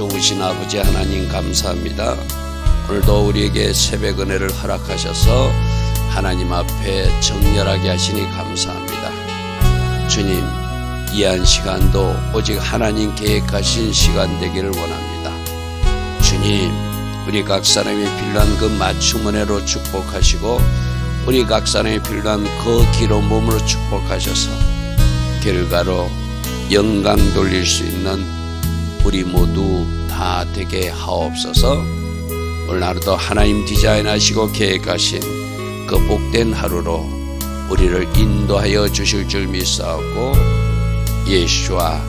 좋으신 아버지 하나님 감사합니다. 오늘도 우리에게 새벽 은혜를 허락하셔서 하나님 앞에 정렬하게 하시니 감사합니다. 주님, 이 한 시간도 오직 하나님 계획하신 시간 되기를 원합니다. 주님, 우리 각 사람이 필요한 그 맞춤 은혜로 축복하시고 우리 각 사람이 필요한 그 기로 몸으로 축복하셔서 결과로 영광 돌릴 수 있는 우리 모두 다 되게 하옵소서 오늘 하루도 하나님 디자인하시고 계획하신 그 복된 하루로 우리를 인도하여 주실 줄 믿사옵고 예수와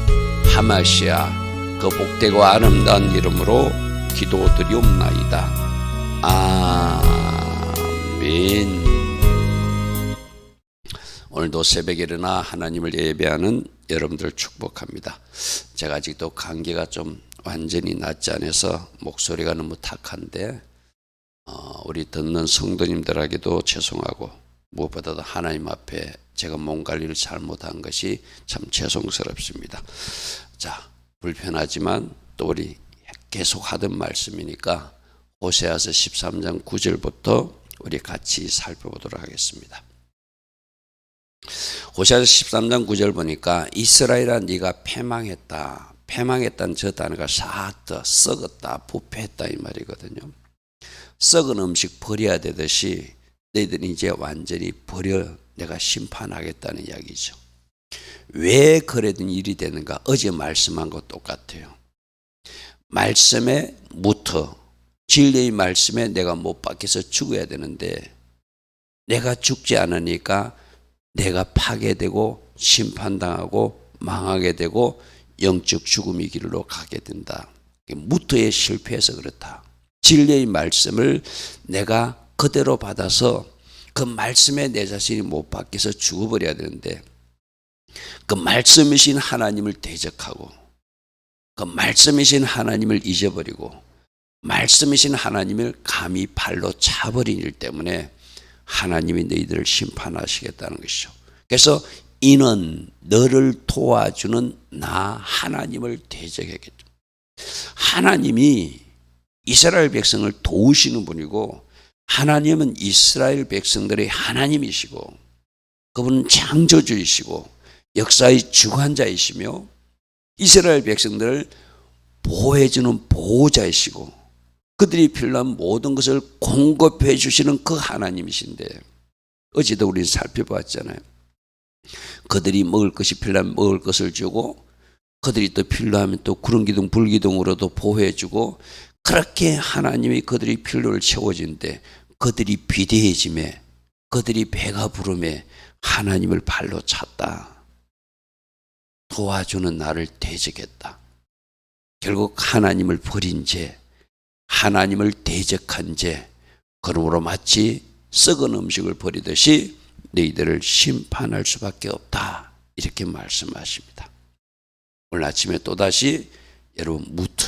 하마시아 그 복되고 아름다운 이름으로 기도드리옵나이다. 아멘. 오늘도 새벽에 일어나 하나님을 예배하는 여러분들을 축복합니다. 제가 아직도 감기가 좀 완전히 낫지 않아서 목소리가 너무 탁한데 어, 우리 듣는 성도님들에게도 죄송하고 무엇보다도 하나님 앞에 제가 몸 관리를 잘못한 것이 참 죄송스럽습니다. 자, 불편하지만 또 우리 계속 하던 말씀이니까 호세아서 13장 9절부터 우리 같이 살펴보도록 하겠습니다. 호세아서 13장 9절 보니까 이스라엘아 네가 패망했다. 패망했다는 저 단어가 샤트 썩었다, 부패했다 이 말이거든요. 썩은 음식 버려야 되듯이 너희들이 이제 완전히 버려 내가 심판하겠다는 이야기죠. 왜 그래든 일이 되는가? 어제 말씀한 것 똑같아요. 말씀에 묻어 진리의 말씀에 내가 못 박혀서 죽어야 되는데 내가 죽지 않으니까 내가 파괴되고 심판당하고 망하게 되고 영적 죽음의 길로 가게 된다. 무토에 실패해서 그렇다. 진리의 말씀을 내가 그대로 받아서 그 말씀에 내 자신이 못 박혀서 죽어버려야 되는데 그 말씀이신 하나님을 대적하고 그 말씀이신 하나님을 잊어버리고 말씀이신 하나님을 감히 발로 차버린 일 때문에 하나님이 너희들을 심판하시겠다는 것이죠. 그래서 이는 너를 도와주는 나 하나님을 대적하겠다. 하나님이 이스라엘 백성을 도우시는 분이고 하나님은 이스라엘 백성들의 하나님이시고 그분은 창조주이시고 역사의 주관자이시며 이스라엘 백성들을 보호해주는 보호자이시고 그들이 필요한 모든 것을 공급해 주시는 그 하나님이신데 어제도 우리 살펴봤잖아요. 그들이 먹을 것이 필요하면 먹을 것을 주고 그들이 또 필요하면 또 구름 기둥 불 기둥으로도 보호해 주고 그렇게 하나님이 그들이 필요를 채워준데 그들이 비대해짐에 그들이 배가 부름에 하나님을 발로 찼다. 도와주는 나를 대적했다. 결국 하나님을 버린 죄, 하나님을 대적한 죄, 그러므로 마치 썩은 음식을 버리듯이 너희들을 심판할 수밖에 없다. 이렇게 말씀하십니다. 오늘 아침에 또다시 여러분 무터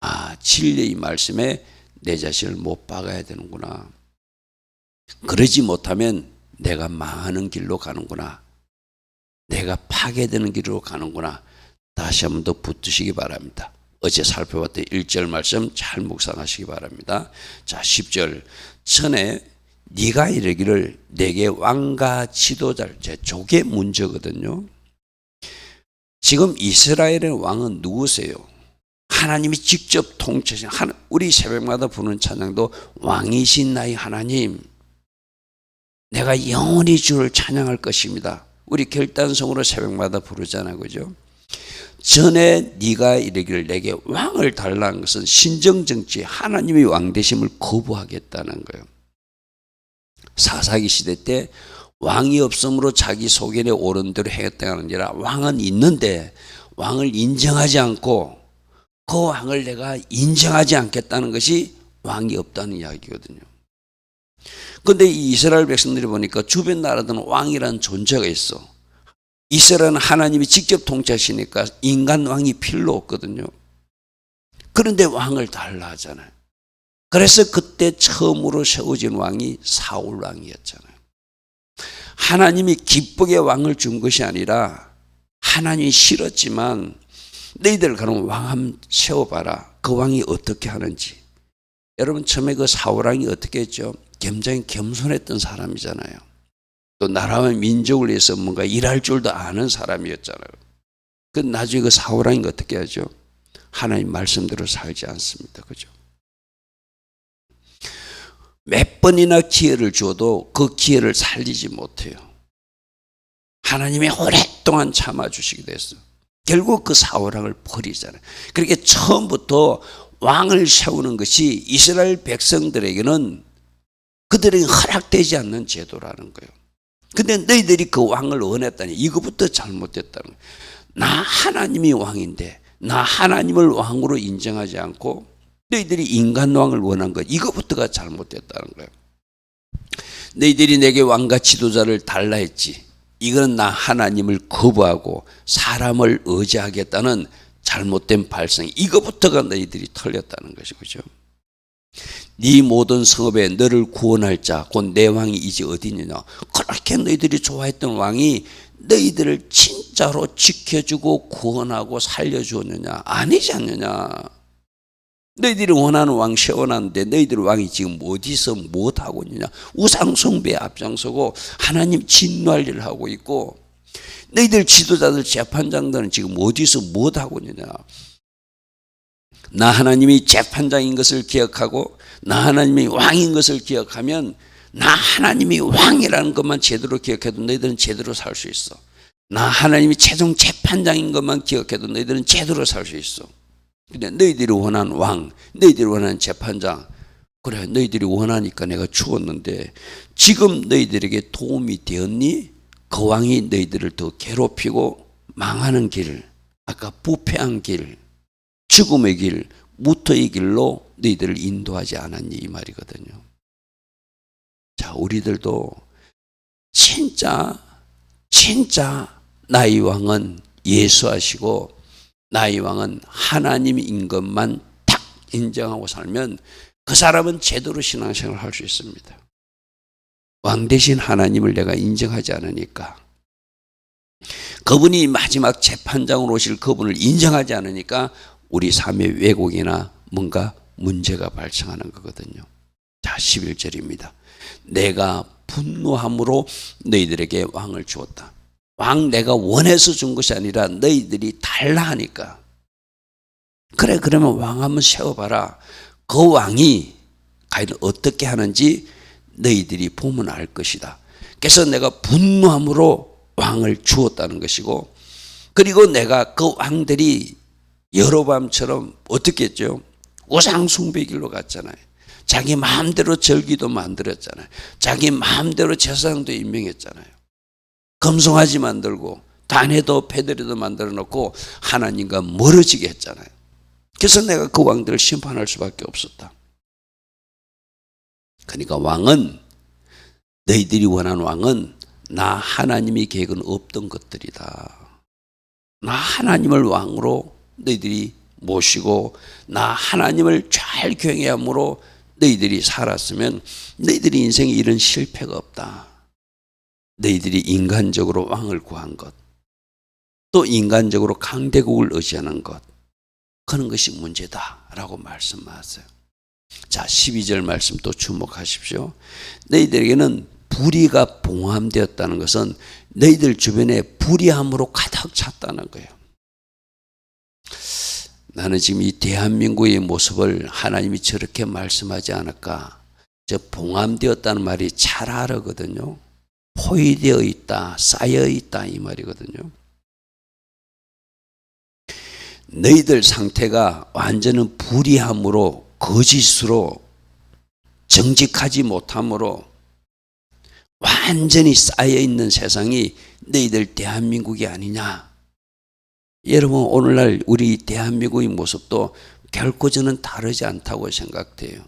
아 진리의 말씀에 내 자신을 못 박아야 되는구나. 그러지 못하면 내가 망하는 길로 가는구나. 내가 파괴되는 길로 가는구나. 다시 한 번 더 붙드시기 바랍니다. 어제 살펴봤던 1절 말씀 잘 묵상하시기 바랍니다. 자, 10절. 전에 네가 이르기를 내게 왕과 지도자를 제 족의 문제거든요. 지금 이스라엘의 왕은 누구세요? 하나님이 직접 통치하신 우리 새벽마다 부르는 찬양도 왕이신 나의 하나님 내가 영원히 주를 찬양할 것입니다. 우리 결단성으로 새벽마다 부르잖아요. 그죠? 전에 네가 이르기를 내게 왕을 달라는 것은 신정정치 하나님의 왕 되심을 거부하겠다는 거예요. 사사기 시대 때 왕이 없으므로 자기 소견에 오른 대로 행했다는 게 아니라 왕은 있는데 왕을 인정하지 않고 그 왕을 내가 인정하지 않겠다는 것이 왕이 없다는 이야기거든요. 근데 이 이스라엘 백성들이 보니까 주변 나라들은 왕이라는 존재가 있어. 이스라엘은 하나님이 직접 통치하시니까 인간 왕이 필요 없거든요. 그런데 왕을 달라 하잖아요. 그래서 그때 처음으로 세워진 왕이 사울 왕이었잖아요. 하나님이 기쁘게 왕을 준 것이 아니라 하나님이 싫었지만 너희들 그럼 왕 한번 세워봐라. 그 왕이 어떻게 하는지. 여러분 처음에 그 사울왕이 어떻게 했죠? 굉장히 겸손했던 사람이잖아요. 또 나라와 민족을 위해서 뭔가 일할 줄도 아는 사람이었잖아요. 그 나중에 그 사울왕이 어떻게 하죠? 하나님 말씀대로 살지 않습니다. 그죠? 몇 번이나 기회를 줘도 그 기회를 살리지 못해요. 하나님이 오랫동안 참아주시게 됐어. 결국 그 사울왕을 버리잖아요. 그렇게 처음부터 왕을 세우는 것이 이스라엘 백성들에게는 그들에게 허락되지 않는 제도라는 거예요. 근데 너희들이 그 왕을 원했다니 이거부터 잘못됐다는 거예요. 나 하나님이 왕인데 나 하나님을 왕으로 인정하지 않고 너희들이 인간 왕을 원한 것 이거부터가 잘못됐다는 거예요. 너희들이 내게 왕과 지도자를 달라 했지. 이건 나 하나님을 거부하고 사람을 의지하겠다는 잘못된 발상. 이거부터가 너희들이 털렸다는 것이죠. 네 모든 성읍에 너를 구원할 자, 곧 내 왕이 이제 어디 있느냐. 그렇게 너희들이 좋아했던 왕이 너희들을 진짜로 지켜주고 구원하고 살려주었느냐? 아니지 않느냐? 너희들이 원하는 왕 세워놨는데 너희들 왕이 지금 어디서 못하고 있느냐? 우상숭배에 앞장서고 하나님 진노할 일을 하고 있고 너희들 지도자들 재판장들은 지금 어디서 못하고 있느냐? 나 하나님이 재판장인 것을 기억하고 나 하나님이 왕인 것을 기억하면 나 하나님이 왕이라는 것만 제대로 기억해도 너희들은 제대로 살 수 있어. 나 하나님이 최종 재판장인 것만 기억해도 너희들은 제대로 살 수 있어. 근데 너희들이 원하는 왕, 너희들이 원하는 재판장, 그래 너희들이 원하니까 내가 죽었는데 지금 너희들에게 도움이 되었니? 그 왕이 너희들을 더 괴롭히고 망하는 길, 아까 부패한 길, 죽음의 길, 무토의 길로 너희들을 인도하지 않았니 이 말이거든요. 자, 우리들도 진짜 진짜 나의 왕은 예수하시고 나의 왕은 하나님인 것만 딱 인정하고 살면 그 사람은 제대로 신앙생활을 할 수 있습니다. 왕 대신 하나님을 내가 인정하지 않으니까 그분이 마지막 재판장으로 오실 그분을 인정하지 않으니까 우리 삶의 왜곡이나 뭔가 문제가 발생하는 거거든요. 자, 11절입니다. 내가 분노함으로 너희들에게 왕을 주었다. 왕 내가 원해서 준 것이 아니라 너희들이 달라 하니까. 그래, 그러면 왕 한번 세워봐라. 그 왕이 과연 어떻게 하는지 너희들이 보면 알 것이다. 그래서 내가 분노함으로 왕을 주었다는 것이고, 그리고 내가 그 왕들이 여로밤처럼 어떻게 했죠? 우상숭배 길로 갔잖아요. 자기 마음대로 절기도 만들었잖아요. 자기 마음대로 제사장도 임명했잖아요. 검송하지 만들고 단해도 패드리도 만들어 놓고 하나님과 멀어지게 했잖아요. 그래서 내가 그 왕들을 심판할 수밖에 없었다. 그러니까 왕은 너희들이 원하는 왕은 나 하나님의 계획은 없던 것들이다. 나 하나님을 왕으로 너희들이 모시고 나 하나님을 잘 경외함으로 너희들이 살았으면 너희들이 인생에 이런 실패가 없다. 너희들이 인간적으로 왕을 구한 것, 또 인간적으로 강대국을 의지하는 것, 그런 것이 문제다 라고 말씀하세요. 자, 12절 말씀 또 주목하십시오. 너희들에게는 불의가 봉함되었다는 것은 너희들 주변에 불의함으로 가득 찼다는 거예요. 나는 지금 이 대한민국의 모습을 하나님이 저렇게 말씀하지 않을까? 저 봉함되었다는 말이 잘 알거든요. 포위되어 있다, 쌓여 있다 이 말이거든요. 너희들 상태가 완전한 불의함으로 거짓으로 정직하지 못함으로 완전히 쌓여 있는 세상이 너희들 대한민국이 아니냐. 여러분 오늘날 우리 대한민국의 모습도 결코 저는 다르지 않다고 생각돼요.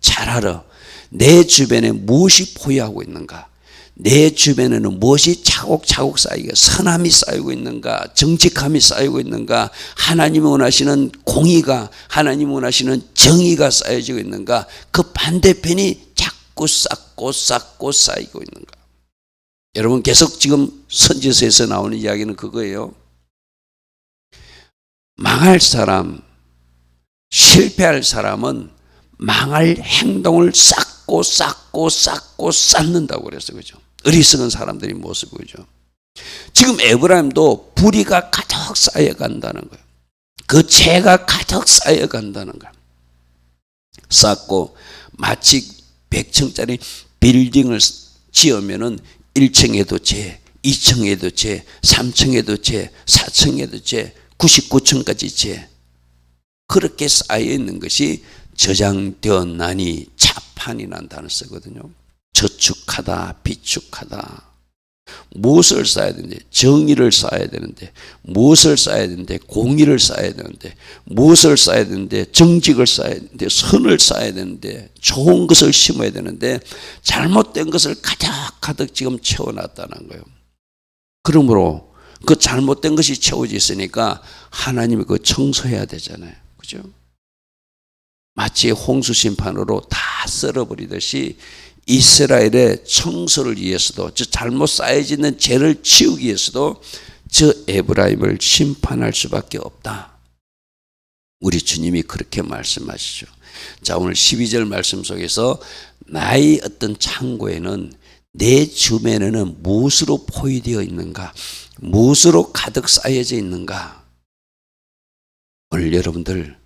잘 알아. 내 주변에 무엇이 포위하고 있는가? 내 주변에는 무엇이 차곡차곡 쌓이고 선함이 쌓이고 있는가? 정직함이 쌓이고 있는가? 하나님이 원하시는 공의가 하나님이 원하시는 정의가 쌓여지고 있는가? 그 반대편이 자꾸 쌓고 쌓고 쌓이고 있는가? 여러분 계속 지금 선지서에서 나오는 이야기는 그거예요. 망할 사람, 실패할 사람은 망할 행동을 쌓고 쌓고 쌓고 쌓는다고 그랬어 그죠? 어리석은 사람들이 모습이죠. 지금 에브라임도 불의가 가득 쌓여간다는 거예요. 그 죄가 가득 쌓여간다는 거예요. 쌓고 마치 100층짜리 빌딩을 지으면은 1층에도 죄, 2층에도 죄, 3층에도 죄, 4층에도 죄, 99층까지 죄. 그렇게 쌓여 있는 것이 저장되었나니 자판이라는 단어 쓰거든요. 저축하다, 비축하다. 무엇을 쌓아야 되는데 정의를 쌓아야 되는데 무엇을 쌓아야 되는데 공의를 쌓아야 되는데 무엇을 쌓아야 되는데 정직을 쌓아야 되는데 선을 쌓아야 되는데 좋은 것을 심어야 되는데 잘못된 것을 가득 가득 지금 채워놨다는 거예요. 그러므로 그 잘못된 것이 채워져 있으니까 하나님이 그 청소해야 되잖아요. 그죠? 마치 홍수 심판으로 다 썰어버리듯이 이스라엘의 청소를 위해서도 저 잘못 쌓여지는 죄를 치우기 위해서도 저 에브라임을 심판할 수밖에 없다. 우리 주님이 그렇게 말씀하시죠. 자, 오늘 12절 말씀 속에서 나의 어떤 창고에는 내 주변에는 무엇으로 포위되어 있는가? 무엇으로 가득 쌓여져 있는가? 오늘 여러분들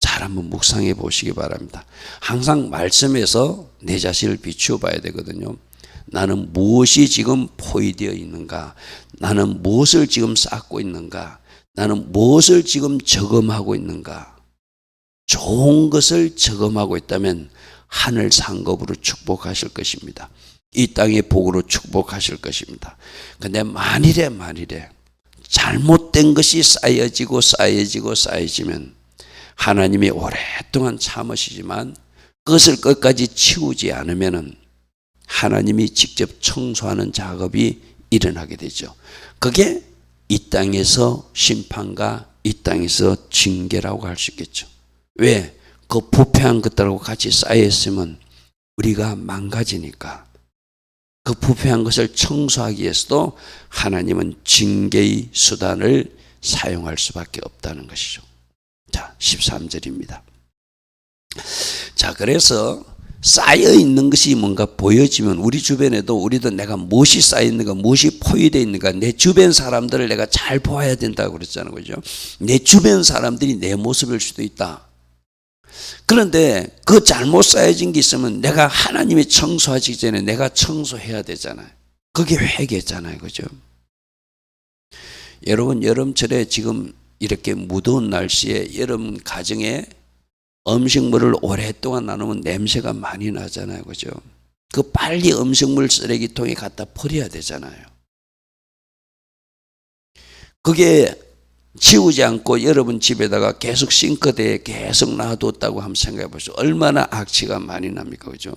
잘 한번 묵상해 보시기 바랍니다. 항상 말씀에서 내 자신을 비추어 봐야 되거든요. 나는 무엇이 지금 포위되어 있는가? 나는 무엇을 지금 쌓고 있는가? 나는 무엇을 지금 저금하고 있는가? 좋은 것을 저금하고 있다면 하늘 상급으로 축복하실 것입니다. 이 땅의 복으로 축복하실 것입니다. 근데 만일에 만일에 잘못된 것이 쌓여지고 쌓여지고 쌓여지면 하나님이 오랫동안 참으시지만 그것을 끝까지 치우지 않으면은 하나님이 직접 청소하는 작업이 일어나게 되죠. 그게 이 땅에서 심판과 이 땅에서 징계라고 할 수 있겠죠. 왜? 그 부패한 것들하고 같이 쌓여있으면 우리가 망가지니까 그 부패한 것을 청소하기 위해서도 하나님은 징계의 수단을 사용할 수밖에 없다는 것이죠. 자, 13절입니다. 자, 그래서 쌓여 있는 것이 뭔가 보여지면 우리 주변에도 우리도 내가 무엇이 쌓여 있는가, 무엇이 포위되어 있는가, 내 주변 사람들을 내가 잘 보아야 된다고 그랬잖아요. 그죠? 내 주변 사람들이 내 모습일 수도 있다. 그런데 그 잘못 쌓여진 게 있으면 내가 하나님이 청소하기 전에 내가 청소해야 되잖아요. 그게 회개잖아요. 그죠? 여러분, 여름철에 지금 이렇게 무더운 날씨에 여름 가정에 음식물을 오랫동안 나누면 냄새가 많이 나잖아요. 그죠? 그 빨리 음식물 쓰레기통에 갖다 버려야 되잖아요. 그게 치우지 않고 여러분 집에다가 계속 싱크대에 계속 놔뒀다고 한번 생각해 보세요. 얼마나 악취가 많이 납니까? 그죠?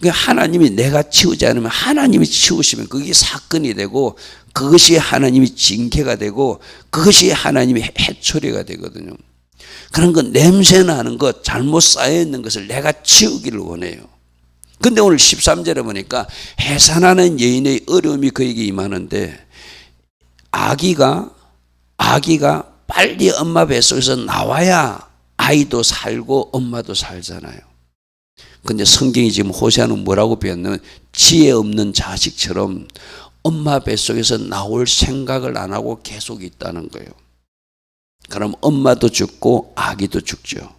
그 하나님이 내가 치우지 않으면 하나님이 치우시면 그게 사건이 되고 그것이 하나님이 징계가 되고 그것이 하나님의 해초리가 되거든요. 그런 거 냄새 나는 것, 잘못 쌓여 있는 것을 내가 치우기를 원해요. 근데 오늘 13절에 보니까 해산하는 여인의 어려움이 그에게 임하는데 아기가 아기가 빨리 엄마 뱃속에서 나와야 아이도 살고 엄마도 살잖아요. 근데 성경이 지금 호세아는 뭐라고 배웠냐면 지혜 없는 자식처럼 엄마 뱃속에서 나올 생각을 안 하고 계속 있다는 거예요. 그럼 엄마도 죽고 아기도 죽죠.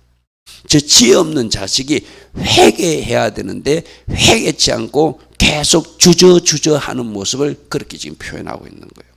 저 지혜 없는 자식이 회개해야 되는데 회개치 않고 계속 주저주저 하는 모습을 그렇게 지금 표현하고 있는 거예요.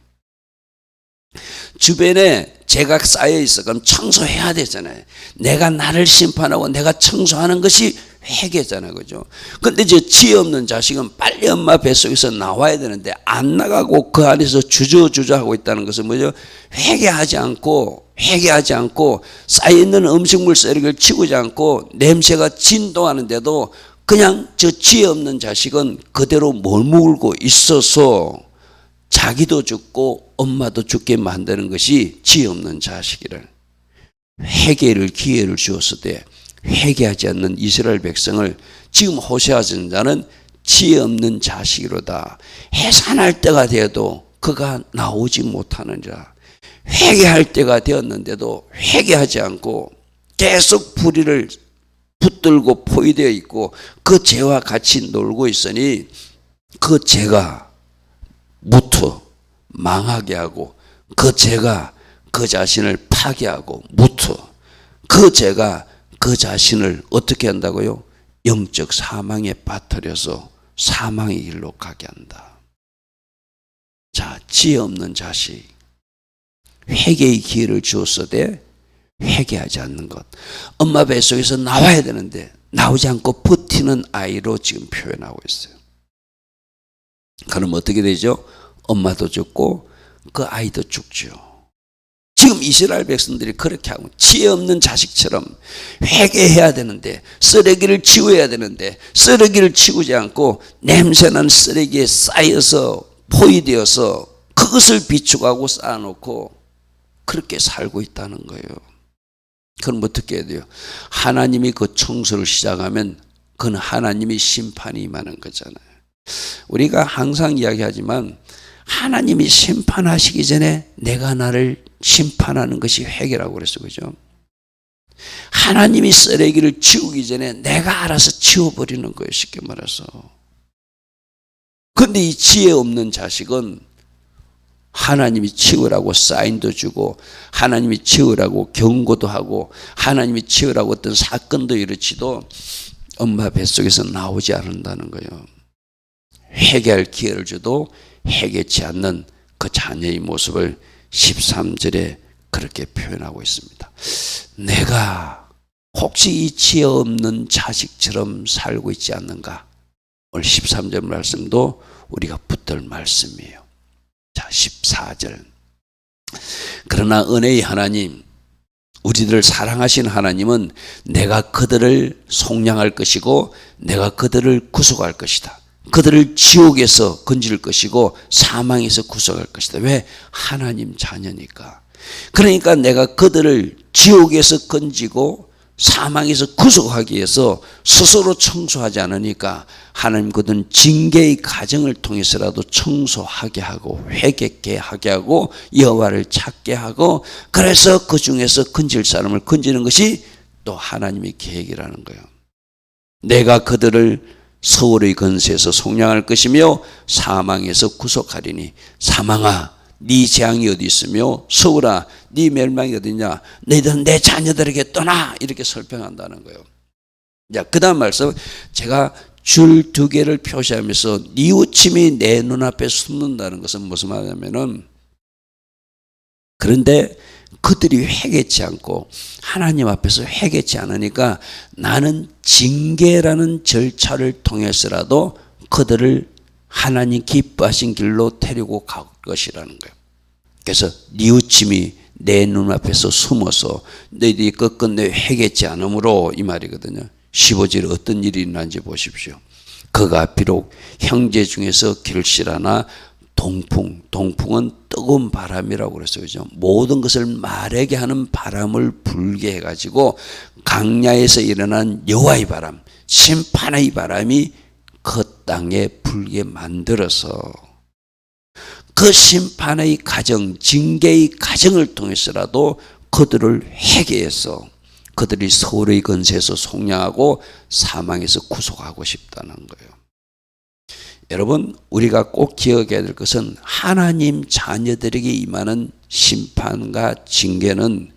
주변에 죄가 쌓여 있어 그럼 청소해야 되잖아요. 내가 나를 심판하고 내가 청소하는 것이 회개잖아요. 그죠? 근데 저 지혜 없는 자식은 빨리 엄마 뱃속에서 나와야 되는데 안 나가고 그 안에서 주저주저 하고 있다는 것은 뭐죠? 회개하지 않고 회개하지 않고 쌓여있는 음식물 쓰레기를 치우지 않고 냄새가 진동하는데도 그냥 저 지혜 없는 자식은 그대로 머물고 있어서 자기도 죽고 엄마도 죽게 만드는 것이 지혜 없는 자식이를 회개를 기회를 주었을 때 회개하지 않는 이스라엘 백성을 지금 호세아 전자는 지혜 없는 자식이로다. 해산할 때가 되어도 그가 나오지 못하느니라. 회개할 때가 되었는데도 회개하지 않고 계속 불의를 붙들고 포위되어 있고 그 죄와 같이 놀고 있으니 그 죄가 무터 망하게 하고 그 죄가 그 자신을 파괴하고 무터 그 죄가 그 자신을 어떻게 한다고요? 영적 사망에 빠뜨려서 사망의 길로 가게 한다. 자, 지혜 없는 자식. 회개의 기회를 주었어도 회개하지 않는 것. 엄마 뱃속에서 나와야 되는데 나오지 않고 버티는 아이로 지금 표현하고 있어요. 그럼 어떻게 되죠? 엄마도 죽고 그 아이도 죽죠. 지금 이스라엘 백성들이 그렇게 하고 지혜 없는 자식처럼 회개해야 되는데 쓰레기를 치워야 되는데 쓰레기를 치우지 않고 냄새나는 쓰레기에 쌓여서 포위되어서 그것을 비축하고 쌓아놓고 그렇게 살고 있다는 거예요. 그럼 어떻게 해야 돼요? 하나님이 그 청소를 시작하면 그건 하나님이 심판이 임하는 거잖아요. 우리가 항상 이야기하지만 하나님이 심판하시기 전에 내가 나를 심판하는 것이 회개라고 그랬어. 그죠? 하나님이 쓰레기를 치우기 전에 내가 알아서 치워버리는 거예요. 쉽게 말해서. 근데 이 지혜 없는 자식은 하나님이 치우라고 사인도 주고 하나님이 치우라고 경고도 하고 하나님이 치우라고 어떤 사건도 이르치도 엄마 뱃속에서 나오지 않는다는 거예요. 회개할 기회를 줘도 회개치 않는 그 자녀의 모습을 13절에 그렇게 표현하고 있습니다. 내가 혹시 이 지혜 없는 자식처럼 살고 있지 않는가? 오늘 13절 말씀도 우리가 붙들 말씀이에요. 자, 14절. 그러나 은혜의 하나님, 우리들을 사랑하신 하나님은 내가 그들을 속량할 것이고 내가 그들을 구속할 것이다. 그들을 지옥에서 건질 것이고 사망에서 구속할 것이다. 왜? 하나님 자녀니까. 그러니까 내가 그들을 지옥에서 건지고 사망에서 구속하기 위해서 스스로 청소하지 않으니까 하나님 그들은 징계의 과정을 통해서라도 청소하게 하고 회개케 하게 하고 여호와를 찾게 하고 그래서 그 중에서 건질 사람을 건지는 것이 또 하나님의 계획이라는 거예요. 내가 그들을 서울의 건세에서 속량할 것이며 사망에서 구속하리니 사망아 네 재앙이 어디 있으며 서울아 네 멸망이 어디냐 너희들 내 자녀들에게 떠나 이렇게 설명한다는 거예요. 자, 그다음 말씀 제가 줄 두 개를 표시하면서 뉘우침이 내 눈앞에 숨는다는 것은 무슨 말이냐면은 그런데 그들이 회개치 않고 하나님 앞에서 회개치 않으니까 나는 징계라는 절차를 통해서라도 그들을 하나님 기뻐하신 길로 데리고 갈 것이라는 거예요. 그래서 뉘우침이 내 눈앞에서 숨어서 너희들이 끝끝내 회개치 않으므로 이 말이거든요. 15절 어떤 일이 일어난지 보십시오. 그가 비록 형제 중에서 길실하나 동풍, 동풍은 뜨거운 바람이라고 그랬어요. 그죠? 모든 것을 마르게 하는 바람을 불게 해가지고 강야에서 일어난 여호와의 바람, 심판의 바람이 그 땅에 불게 만들어서 그 심판의 가정, 징계의 가정을 통해서라도 그들을 회개해서 그들이 서울의 건세에서 속량하고 사망에서 구속하고 싶다는 거예요. 여러분, 우리가 꼭 기억해야 될 것은 하나님 자녀들에게 임하는 심판과 징계는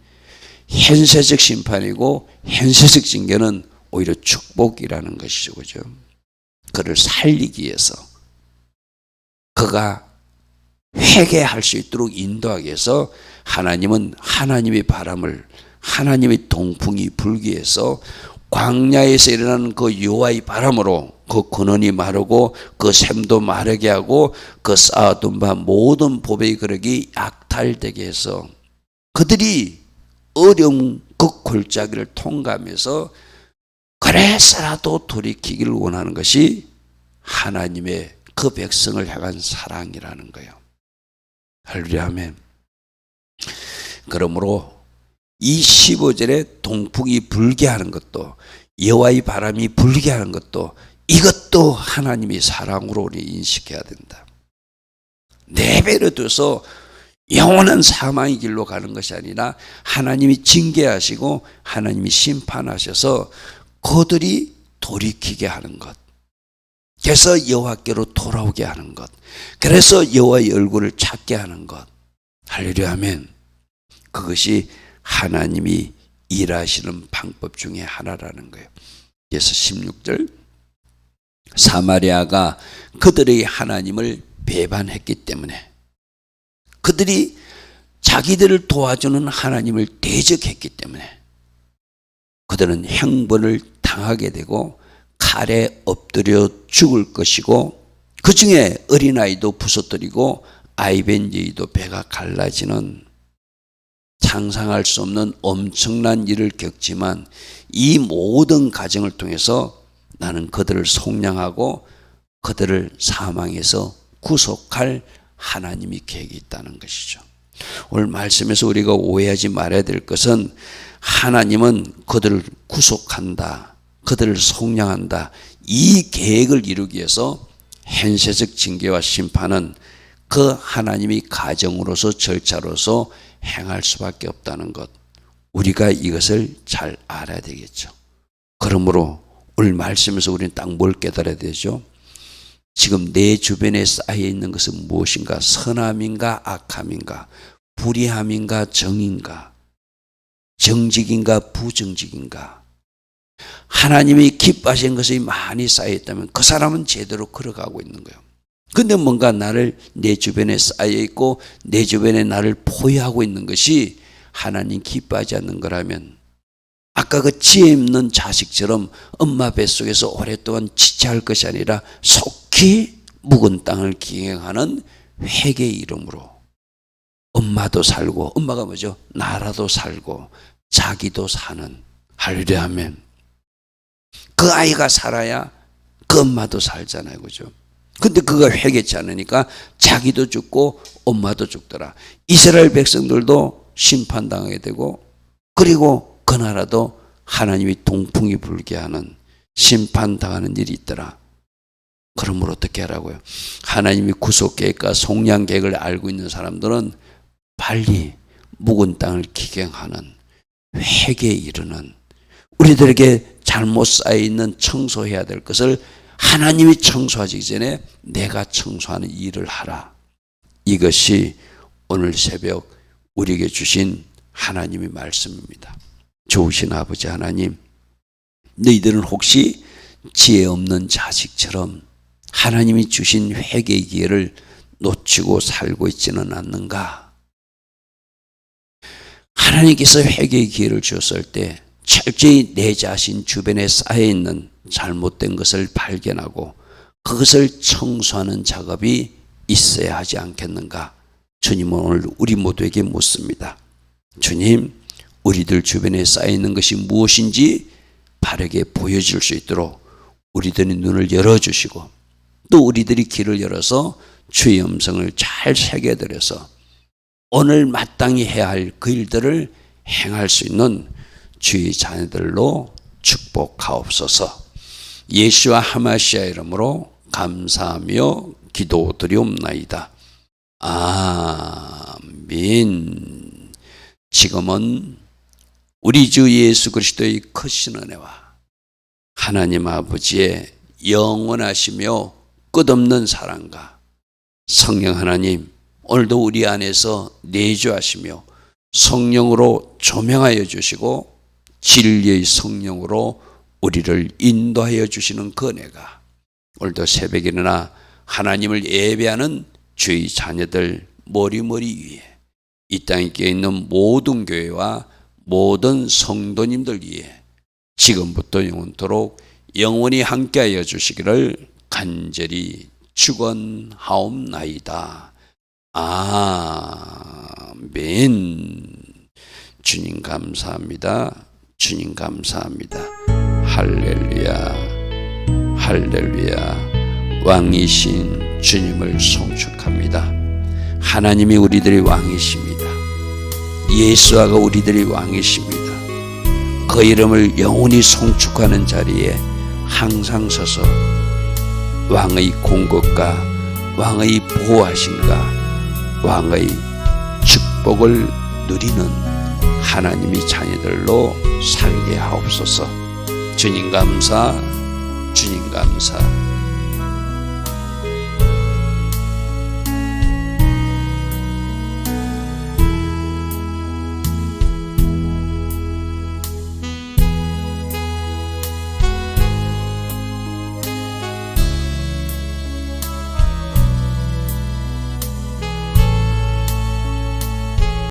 현세적 심판이고 현세적 징계는 오히려 축복이라는 것이죠. 그죠? 그를 살리기 위해서 그가 회개할 수 있도록 인도하기 위해서 하나님은 하나님의 바람을 하나님의 동풍이 불기 위해서 광야에서 일어나는 그 여호와의 바람으로 그 근원이 마르고 그 샘도 마르게 하고 그 쌓아둔 바 모든 보배의 그릇이 약탈되게 해서 그들이 어려운 그 골짜기를 통과하면서 그래서라도 돌이키기를 원하는 것이 하나님의 그 백성을 향한 사랑이라는 거예요. 할렐루야 아멘. 그러므로 이 15절에 동풍이 불게 하는 것도 여호와의 바람이 불게 하는 것도 이것도 하나님의 사랑으로 우리 인식해야 된다. 네 배를 둬서 영원한 사망의 길로 가는 것이 아니라 하나님이 징계하시고 하나님이 심판하셔서 그들이 돌이키게 하는 것. 그래서 여호와께로 돌아오게 하는 것. 그래서 여호와의 얼굴을 찾게 하는 것. 할렐루야 하면 그것이 하나님이 일하시는 방법 중에 하나라는 거예요. 그래서 16절 사마리아가 그들의 하나님을 배반했기 때문에 그들이 자기들을 도와주는 하나님을 대적했기 때문에 그들은 형벌을 당하게 되고 칼에 엎드려 죽을 것이고 그 중에 어린아이도 부서뜨리고 아이벤제이도 배가 갈라지는 상상할 수 없는 엄청난 일을 겪지만 이 모든 과정을 통해서 나는 그들을 속량하고 그들을 사망에서 구속할 하나님이 계획이 있다는 것이죠. 오늘 말씀에서 우리가 오해하지 말아야 될 것은 하나님은 그들을 구속한다. 그들을 속량한다. 이 계획을 이루기 위해서 현세적 징계와 심판은 그 하나님이 가정으로서 절차로서 행할 수밖에 없다는 것. 우리가 이것을 잘 알아야 되겠죠. 그러므로 오늘 말씀에서 우리는 딱 뭘 깨달아야 되죠? 지금 내 주변에 쌓여 있는 것은 무엇인가? 선함인가? 악함인가? 불의함인가? 정인가? 정직인가? 부정직인가? 하나님이 기뻐하신 것이 많이 쌓여 있다면 그 사람은 제대로 걸어가고 있는 거예요. 근데 뭔가 나를 내 주변에 쌓여 있고 내 주변에 나를 포위하고 있는 것이 하나님 기뻐하지 않는 거라면 아까 그 지혜 없는 자식처럼 엄마 뱃속에서 오랫동안 지체할 것이 아니라 속히 묵은 땅을 기행하는 회개의 이름으로 엄마도 살고 엄마가 뭐죠? 나라도 살고 자기도 사는 할렐루야 하면 그 아이가 살아야 그 엄마도 살잖아요. 그죠? 근데 그가 회개치 않으니까 자기도 죽고 엄마도 죽더라. 이스라엘 백성들도 심판당하게 되고 그리고 그 나라도 하나님이 동풍이 불게 하는 심판당하는 일이 있더라. 그러므로 어떻게 하라고요? 하나님이 구속계획과 송량계획을 알고 있는 사람들은 빨리 묵은 땅을 기경하는 회개에 이르는 우리들에게 잘못 쌓여 있는 청소해야 될 것을 하나님이 청소하기 전에 내가 청소하는 일을 하라. 이것이 오늘 새벽 우리에게 주신 하나님의 말씀입니다. 좋으신 아버지 하나님, 너희들은 혹시 지혜 없는 자식처럼 하나님이 주신 회개의 기회를 놓치고 살고 있지는 않는가? 하나님께서 회개의 기회를 주었을 때 철저히 내 자신 주변에 쌓여있는 잘못된 것을 발견하고 그것을 청소하는 작업이 있어야 하지 않겠는가? 주님은 오늘 우리 모두에게 묻습니다. 주님, 우리들 주변에 쌓여있는 것이 무엇인지 바르게 보여줄 수 있도록 우리들의 눈을 열어주시고 또 우리들이 길을 열어서 주의 음성을 잘 새겨들여서 오늘 마땅히 해야 할 그 일들을 행할 수 있는 주의 자녀들로 축복하옵소서. 예수와 하마시아 이름으로 감사하며 기도드리옵나이다. 아멘. 지금은 우리 주 예수 그리스도의 크신 은혜와 하나님 아버지의 영원하시며 끝없는 사랑과 성령 하나님 오늘도 우리 안에서 내주하시며 성령으로 조명하여 주시고 진리의 성령으로 우리를 인도하여 주시는 그네가 오늘도 새벽에 일어나 하나님을 예배하는 주의 자녀들 머리머리 위에 이 땅에 있는 모든 교회와 모든 성도님들 위해 지금부터 영원토록 영원히 함께하여 주시기를 간절히 축원하옵나이다. 아멘. 주님 감사합니다. 주님 감사합니다. 할렐루야. 할렐루야. 왕이신 주님을 송축합니다. 하나님이 우리들의 왕이십니다. 예수아가 우리들의 왕이십니다. 그 이름을 영원히 송축하는 자리에 항상 서서 왕의 공급과 왕의 보호하심과 왕의 축복을 누리는 하나님의 자녀들로 살게 하옵소서. 주님 감사, 주님 감사.